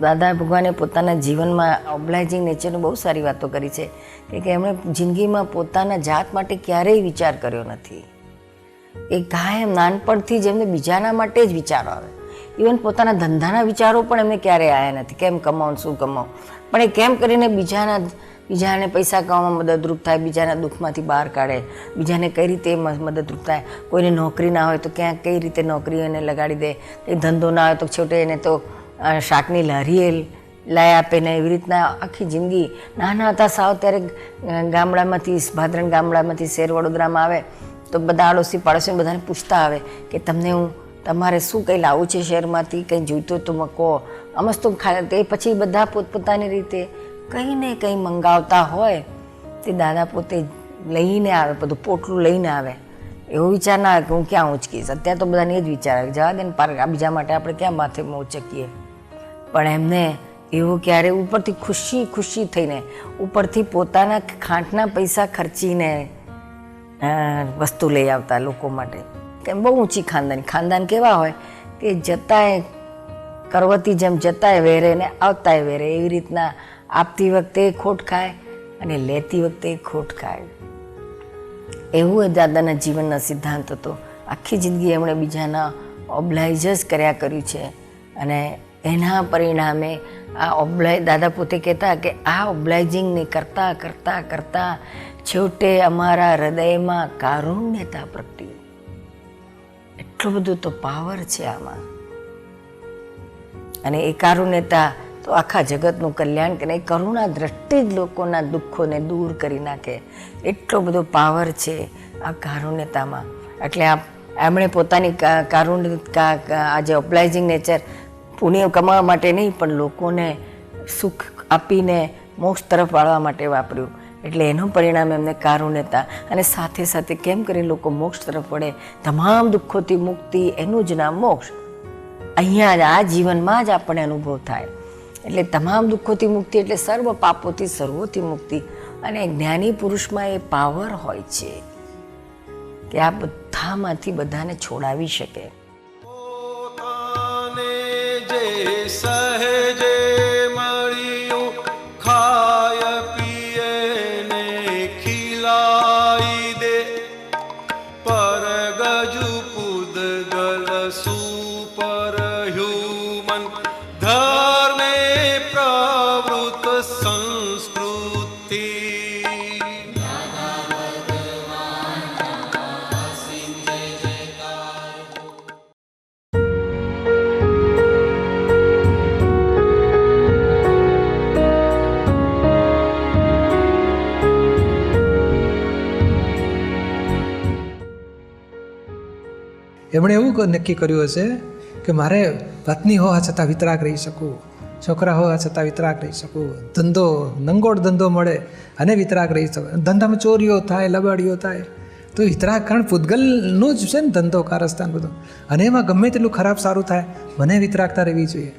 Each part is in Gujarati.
દાદા ભગવાને પોતાના જીવનમાં ઓબ્લાઇઝિંગ નેચરની બહુ સારી વાતો કરી છે કે એમણે જિંદગીમાં પોતાના જાત માટે ક્યારેય વિચાર કર્યો નથી. એ કાયમ નાનપણથી જ એમને બીજાના માટે જ વિચારો આવે. ઇવન પોતાના ધંધાના વિચારો પણ એમને ક્યારેય આવ્યા નથી. કેમ કમાવું શું કમાવું પણ એ કેમ કરીને બીજાના, બીજાને પૈસા કમાવામાં મદદરૂપ થાય, બીજાના દુઃખમાંથી બહાર કાઢે, બીજાને કઈ રીતે મદદરૂપ થાય? કોઈને નોકરી ના હોય તો ક્યાંક કઈ રીતે નોકરી એને લગાડી દે? કંઈ ધંધો ના હોય તો છોટે એને તો શાકની લારીએ લઈ આપે ને એવી રીતના આખી જિંદગી નાના હતા સાવ ત્યારે ગામડામાંથી, ભાદરણ ગામડામાંથી શેર વડોદરામાં આવે તો બધા આડોશી પાડોશી બધાને પૂછતા આવે કે તમને હું, તમારે શું કંઈ લાવવું છે શહેરમાંથી? કંઈ જોઈતું તો મકો. અમસ્ત તો તે પછી બધા પોતપોતાની રીતે કંઈ ને કંઈ મંગાવતા હોય, તે દાદા પોતે લઈને આવે, બધું પોટલું લઈને આવે. એવો વિચાર ના આવે કે હું ક્યાં ઉંચકીશ અત્યારે તો બધાને એ જ વિચાર આવે જવા દે ને પાર બીજા માટે આપણે ક્યાં માથે ઉચકીએ? પણ એમને એવું ક્યારે ઉપરથી ખુશી ખુશી થઈને, ઉપરથી પોતાના ખાંટના પૈસા ખર્ચીને વસ્તુ લઈ આવતા લોકો માટે. કેમ બહુ ઊંચી ખાનદાની. ખાનદાન કેવા હોય કે જતાંય કરવતી જેમ જતાંય વેરે ને આવતાંય વેરે, એવી રીતના આપતી વખતે ખોટ ખાય અને લેતી વખતે ખોટ ખાય. એવું એ દાદાના જીવનના સિદ્ધાંત હતો આખી જિંદગી એમણે બીજાના ઓબ્લાઇઝ જ કર્યા કર્યું છે. અને એના પરિણામે આ ઓબ્લાઈ દાદા પોતે કહેતા કે આ ઓબ્લાઇઝિંગને કરતાં કરતાં કરતાં છેવટે અમારા હૃદયમાં કારુણ્યતા પ્રગટી. એટલું બધું તો પાવર છે આમાં. અને એ કારુણ્યતા તો આખા જગતનું કલ્યાણ કરે એ કરુણા દ્રષ્ટિ જ લોકોના દુઃખોને દૂર કરી નાખે. એટલો બધો પાવર છે આ કારુણ્યતામાં. એટલે આ એમણે પોતાની કારુણ્ય કા- કા- આ જે ઓબ્લાઇઝિંગ નેચર પુણ્ય કમાવા માટે નહીં, પણ લોકોને સુખ આપીને મોક્ષ તરફ વાળવા માટે વાપર્યું. એટલે એનું પરિણામ એમને કારુણ્યતા અને સાથે સાથે કેમ કરી લોકો મોક્ષ તરફ વળે? તમામ દુઃખોથી મુક્તિ, એનું જ નામ મોક્ષ. અહીંયા જ, આ જીવનમાં જ આપણને અનુભવ થાય. એટલે તમામ દુઃખોથી મુક્તિ, એટલે સર્વ પાપોથી, સર્વોથી મુક્તિ. અને જ્ઞાની પુરુષમાં એ પાવર હોય છે કે આ બધામાંથી બધાને છોડાવી શકે. જે એમણે એવું નક્કી કર્યું હશે કે મારે પત્ની હોવા છતાં વિતરાગ રહી શકું, છોકરા હોવા છતાં વિતરાગ રહી શકું, ધંધો, નંગોળ ધંધો મળે અને વિતરાગ રહી શકું ધંધામાં ચોરીઓ થાય, લબાડીઓ થાય, તો વિતરાગ કારણ પૂતગલનું જ છે ને ધંધો, કારસ્તાન બધું. અને એમાં ગમે તેટલું ખરાબ સારું થાય, મને વિતરાગતા રહેવી જોઈએ.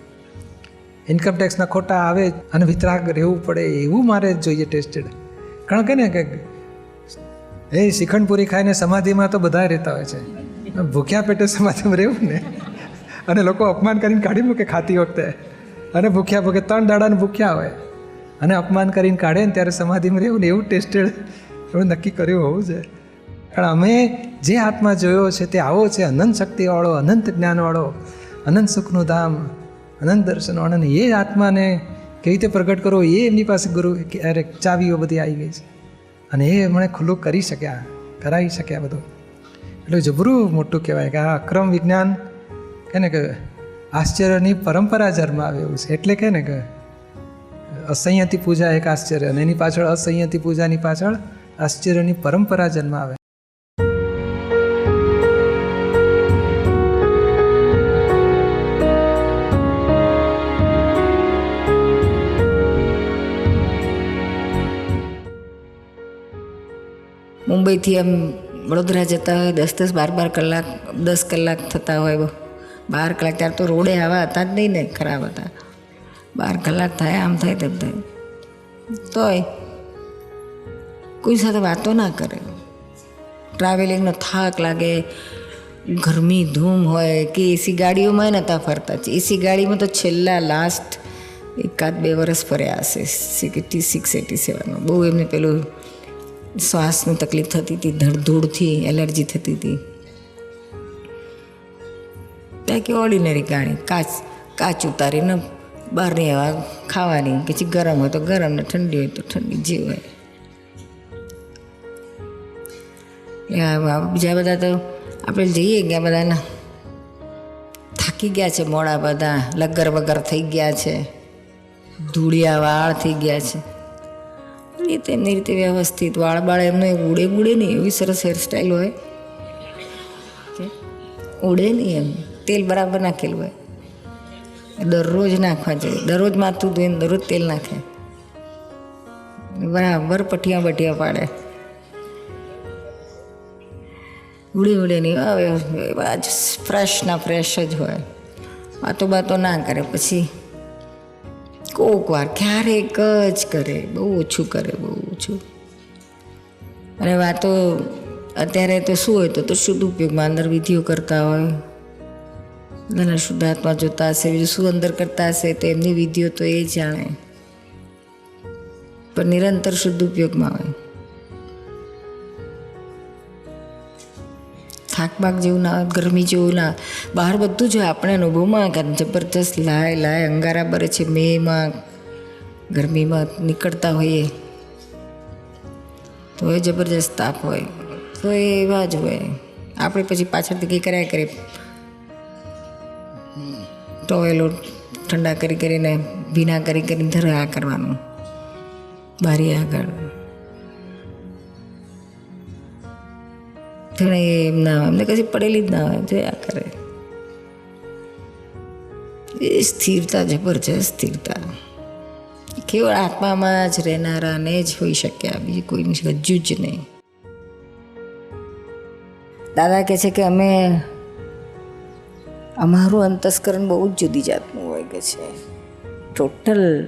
ઇન્કમ ટેક્સના ખોટા આવે અને વિતરાગ રહેવું પડે, એવું મારે જોઈએ ટેસ્ટેડ કારણ કે ને કે, એ શિખંડપુરી પૂરી ખાઈને સમાધિમાં તો બધા રહેતા હોય છે. ભૂખ્યા પેટે સમાધિમાં રહેવું ને. અને લોકો અપમાન કરીને કાઢી મૂકે ખાતી વખતે. અને ભૂખ્યા ભૂખે ત્રણ દાડાને ભૂખ્યા હોય. અને અપમાન કરીને કાઢે ને ત્યારે સમાધિમાં રહેવું ને એવું ટેસ્ટેડ એવું નક્કી કર્યું હોવું છે. કારણ અમે જે આત્મા જોયો છે તે આવો છે, અનંત શક્તિવાળો, અનંત જ્ઞાનવાળો, અનંત સુખનું ધામ, અનંત દર્શનવાળો. અને એ આત્માને કેવી રીતે પ્રગટ કરવો એ એમની પાસે ગુરુ ક્યારેક ચાવીઓ બધી આવી ગઈ છે. અને એ એમણે ખુલ્લું કરી શક્યા, કરાવી શક્યા બધું. એટલે જબરું મોટું કહેવાય કે આ અક્રમ વિજ્ઞાન કે ને કે આશ્ચર્યની પરંપરા જન્માવે એવું છે. એટલે કે ને કે અસંયતી પૂજા એક આશ્ચર્ય અને એની પાછળ અસંયતી પૂજાની પાછળ આશ્ચર્યની પરંપરા જન્માવે મુંબઈથી આમ વડોદરા જતા હોય, દસ દસ, બાર બાર કલાક, દસ કલાક થતા હોય બાર કલાક ત્યારે તો રોડે આવા હતા જ નહીં ને, ખરાબ હતા. બાર કલાક થાય, આમ થાય તેમ થાય. તોય કોઈ સાથે વાતો ના કરે. ટ્રાવેલિંગનો થાક લાગે, ગરમી ધૂમ હોય, કે એસી ગાડીઓમાં નહોતા ફરતા. એસી ગાડીમાં તો છેલ્લા લાસ્ટ એકાદ બે વર્ષ ફર્યા હશે સિક્સટી સિક્સ એટી સેવનમાં બહુ એમને પેલું શ્વાસની તકલીફ થતી હતી ધડધૂળથી એલર્જી થતી હતી. ત્યાં કે ઓર્ડિનરી કાણી કાચ કાચ ઉતારીને બહારની હવા ખાવાની, પછી ગરમ હોય તો ગરમ ને ઠંડી હોય તો ઠંડી, જે હોય. બીજા બધા તો આપણે જઈએ ગયા બધાના. થાકી ગયા છે મોડા બધા, લગર વગર થઈ ગયા છે. ધૂળિયા વાળ થઈ ગયા છે. એ તેમની રીતે વ્યવસ્થિત? વાળ બાળ એમને ઉડે ઉડે નહીં, એવી સરસ હેરસ્ટાઈલ હોય. ઉડે નહીં એમ. તેલ બરાબર નાખેલું હોય. દરરોજ નાખવા જોઈએ. દરરોજ માથું ધોઈને દરરોજ તેલ નાખે. બરાબર પઠિયા બઠિયા પાડે. ઉડી ઉડે નહીં. આવે આજ ફ્રેશ ના ફ્રેશ જ હોય. વાતો બાતો ના કરે. પછી કોક વાર ક્યારેક જ કરે, બહુ ઓછું કરે, બહુ ઓછું. અને વાતો અત્યારે તો શું હોય, તો તો શુદ્ધ ઉપયોગમાં અંદર વિધિઓ કરતા હોય. બધાના શુદ્ધાત્મા જોતા હશે, બીજું શું અંદર કરતા હશે, તો એમની વિધિઓ તો એ જાણે. પણ નિરંતર શુદ્ધ ઉપયોગમાં હોય. થાક જેવું, ના, ગરમી જેવું, ના. બહાર બધું જ આપણે અનુભવમાં જબરજસ્ત લાય લાય, અંગારા બરે છે, મેમાં, ગરમીમાં નીકળતા હોઈએ. તો એ જબરજસ્ત તાપ હોય. તો એ એવા જ હોય. આપણે પછી પાછળથી કંઈ કર્યા કરીએ ટોવેલો ઠંડા કરી કરીને, ભીના કરી કરીને ધરા કરવાનું. બારી આગળ. ઘણા એમ ના એમને કશી પડેલી જ ના હોય જોયા કરે. એ સ્થિરતા જબરજસ્ત સ્થિરતા. કેવળ આત્મામાં જ રહેનારાને જ હોઈ શક્યા બીજું કોઈની હજુ જ નહીં. દાદા કહે છે કે અમે, અમારું અંતસ્કરણ બહુ જ જુદી જાતનું હોય કે છે. ટોટલ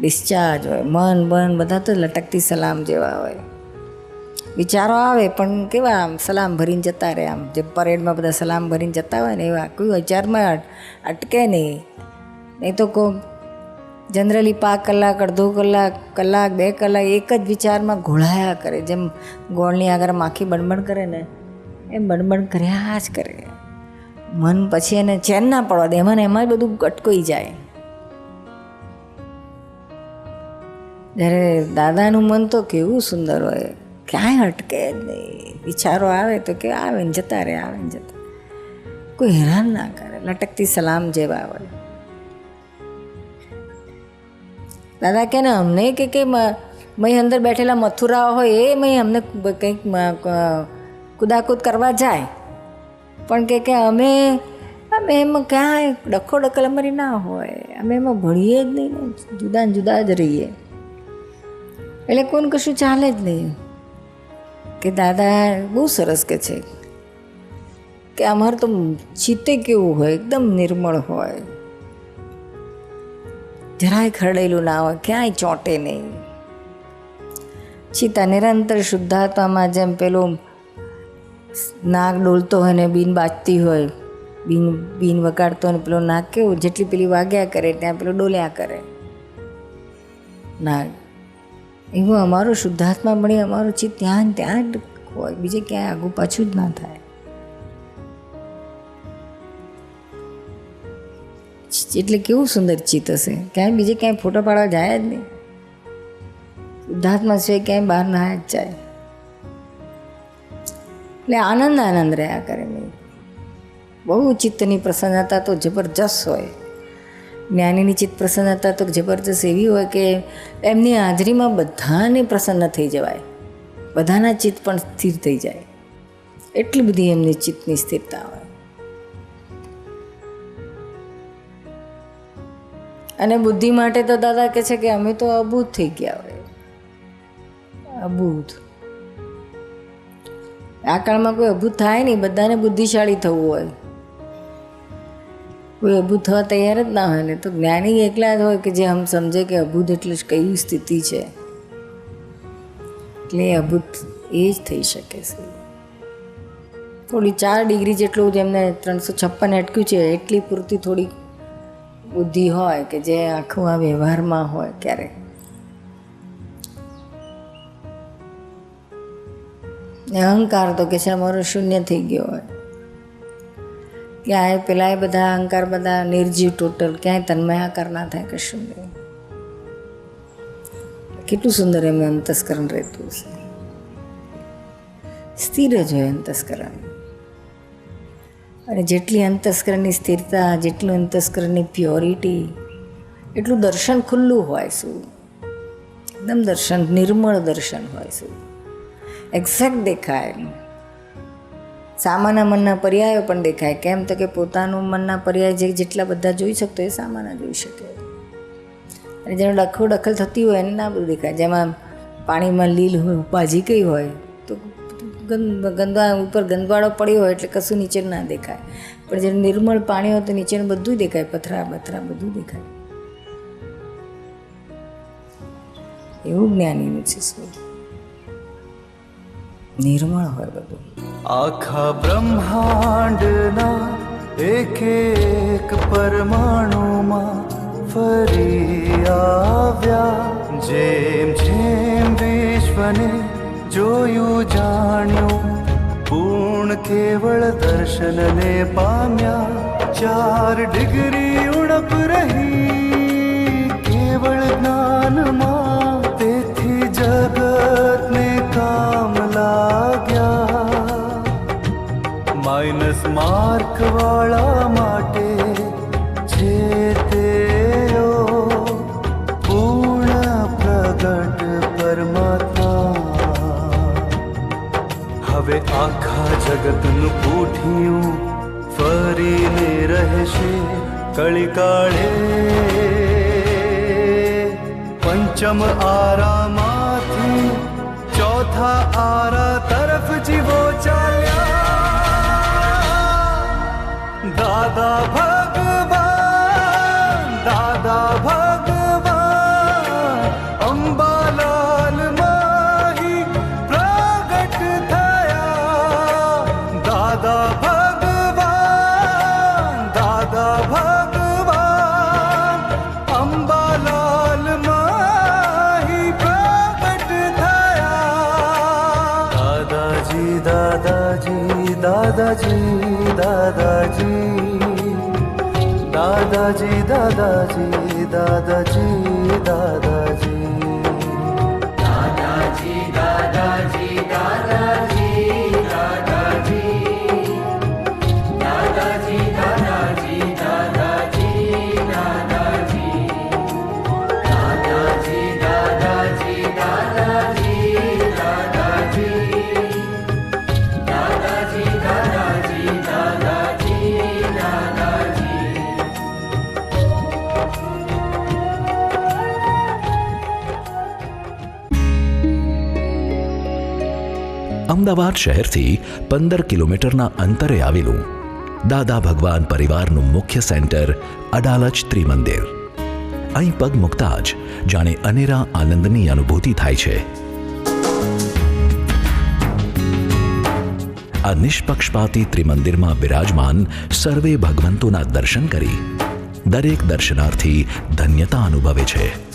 ડિસ્ચાર્જ હોય, મન, બન, બધા તો લટકતી સલામ જેવા હોય. વિચારો આવે, પણ કેવા આમ સલામ ભરીને જતા રહે. આમ જે પરેડમાં બધા સલામ ભરીને જતા હોય ને એવા, કોઈ વિચારમાં અટ- અટકે નહીં. નહીં તો કો જનરલી પાંચ કલાક, અડધો કલાક કલાક, બે કલાક એક જ વિચારમાં ઘોળાયા કરે. જેમ ગોળની આગળ માખી બણબણ કરે ને, એમ બણબણ કર્યા જ કરે. મન પછી એને ચેન ના પડવા દે, એમાં ને એમાં જ બધું અટકોઈ જાય. જ્યારે દાદાનું મન તો કેવું સુંદર હોય. ક્યાંય અટકે જ નહીં વિચારો આવે તો કે આવે ને, જતા રહે, આવે ને, જતા કોઈ હેરાન ના કરે, લટકતી સલામ જેવા હોય. દાદા કે ને, અમને કે કે મય અંદર બેઠેલા મથુરાઓ હોય, એ મય અમને કંઈક કુદાકૂદ કરવા જાય. પણ કે કે, અમે અમે એમાં ક્યાંય ડખો ડકલ અમારી ના હોય, અમે એમાં ભણીએ જ નહીં જુદા જુદા જ રહીએ. એટલે કોણ કશું ચાલે જ નહીં. કે દાદા બહુ સરસ કે છે. કે અમારું તો ચિત્તે કેવું હોય, એકદમ નિર્મળ હોય. જરાય ખરડેલું ના હોય, ક્યાંય ચોંટે નહીં. ચિત્તા નિરંતર શુદ્ધાત્મામાં જેમ પેલું નાક ડોલતો હોય ને બીન બાજતી હોય, બીન બીન વગાડતો હોય પેલો નાક કેવું, જેટલી પેલી વાગ્યા કરે, ત્યાં પેલો ડોલ્યા કરે. નાક એવું અમારું શુદ્ધાત્મા બની, અમારું ચિત્ત ત્યાં ત્યાં જ હોય, બીજે ક્યાંય આગું પાછું જ ના થાય. એટલે કેવું સુંદર ચિત્ત હશે? ક્યાંય બીજે ક્યાંય ફોટો પાડવા જાય જ નહીં. શુદ્ધાત્મા સિવાય ક્યાંય બહાર ના જ જાય. એટલે આનંદ આનંદ રહ્યા કરે નહીં બહુ ચિત્તની પ્રસન્નતા તો જબરજસ્ત હોય. જ્ઞાનીની ચિત્ત પ્રસન્નતા તો જબરજસ્ત એવી હોય કે એમની હાજરીમાં બધાને પ્રસન્ન થઈ જવાય. બધાના ચિત્ત પણ સ્થિર થઈ જાય. એટલી બધી એમની ચિત્તની સ્થિરતા હોય. અને બુદ્ધિ માટે તો દાદા કહે છે કે અમે તો અબૂત થઈ ગયા હોય. અબૂત આ કાળમાં કોઈ અભૂત થાય નહીં, બધાને બુદ્ધિશાળી થવું હોય. કોઈ અભૂત થવા તૈયાર જ ના હોય ને, તો જ્ઞાની એકલા જ હોય કે જે આમ સમજે કે અભૂત એટલે કઈ સ્થિતિ છે? એટલે એ અભૂત એ જ થઈ શકે છે. થોડી ચાર ડિગ્રી જેટલું જેમને ત્રણસો છપ્પન અટક્યું છે, એટલી પૂરતી થોડી બુદ્ધિ હોય કે જે આખું આ વ્યવહારમાં હોય ક્યારે. અહંકાર તો કે છે, અમારો શૂન્ય થઈ ગયો હોય. ક્યાંય પેલા એ બધા અહંકાર બધા નિર્જીવ ટોટલ ક્યાંય તન્મયાકાર ના થાય કશું નહીં. કેટલું સુંદર એમ અંતસ્કરણ રહેતું છે સ્થિર જ હોય અંતસ્કરણ. અને જેટલી અંતસ્કરણની સ્થિરતા, જેટલું અંતસ્કરણની પ્યોરિટી એટલું દર્શન ખુલ્લું હોય શું? એકદમ દર્શન, નિર્મળ દર્શન હોય શું? એક્ઝેક્ટ દેખાય સામાના મનના પર્યાયો પણ દેખાય. કેમ તો કે પોતાનું મનના પર્યાય જે જેટલા બધા જોઈ શકતો એ સામાના જોઈ શકે. અને જેનો ડખો દખલ થતી હોય એને ના બધું દેખાય. જેમાં પાણીમાં લીલ હોય ભાજી કઈ હોય, તો ગંદ ઉપર ગંદવાળો પડ્યો હોય એટલે કશું નીચે ના દેખાય. પણ જે નિર્મળ પાણી હોય તો નીચેનું બધું દેખાય. પથરા બથરા બધું દેખાય. એવું જ્ઞાનીનું છે શું નિર્મળ હોય બધું. આખા બ્રહ્માંડના એક એક પરમાણુમાં ફરી આવ્યા. જેમ જેમ વિશ્વને જોયું, જાણ્યું, પૂર્ણ કેવળ દર્શનને પામ્યા. ચાર ડિગ્રી ઉણપ રહી જગતનું ફરીને રહેશે કળિકાળે. પંચમ આરામાંથી ચોથા આરા તરફ જીવો ચાલ્યા. દાદા दादाजी दादाजी दादाजी दादाजी दादाजी दादा અમદાવાદ શહેરથી પંદર કિલોમીટરના અંતરે આવેલું દાદા ભગવાન પરિવારનું મુખ્ય સેન્ટર અડાલજ ત્રિમંદિર. અહીં પગ મૂકતા જ જાણે અનેરા આનંદની અનુભૂતિ થાય છે. આ નિષ્પક્ષપાતી ત્રિમંદિરમાં બિરાજમાન સર્વે ભગવંતોના દર્શન કરી દરેક દર્શનાર્થી ધન્યતા અનુભવે છે.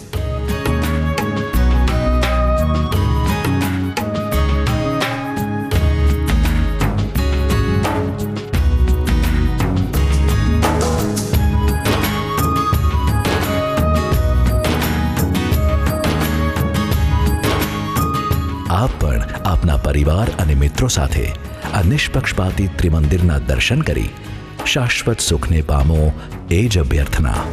પરિવાર અને મિત્રો સાથે આ નિષ્પક્ષપાતી ત્રિમંદિરના દર્શન કરી શાશ્વત સુખને પામો એ જ અભ્યર્થના.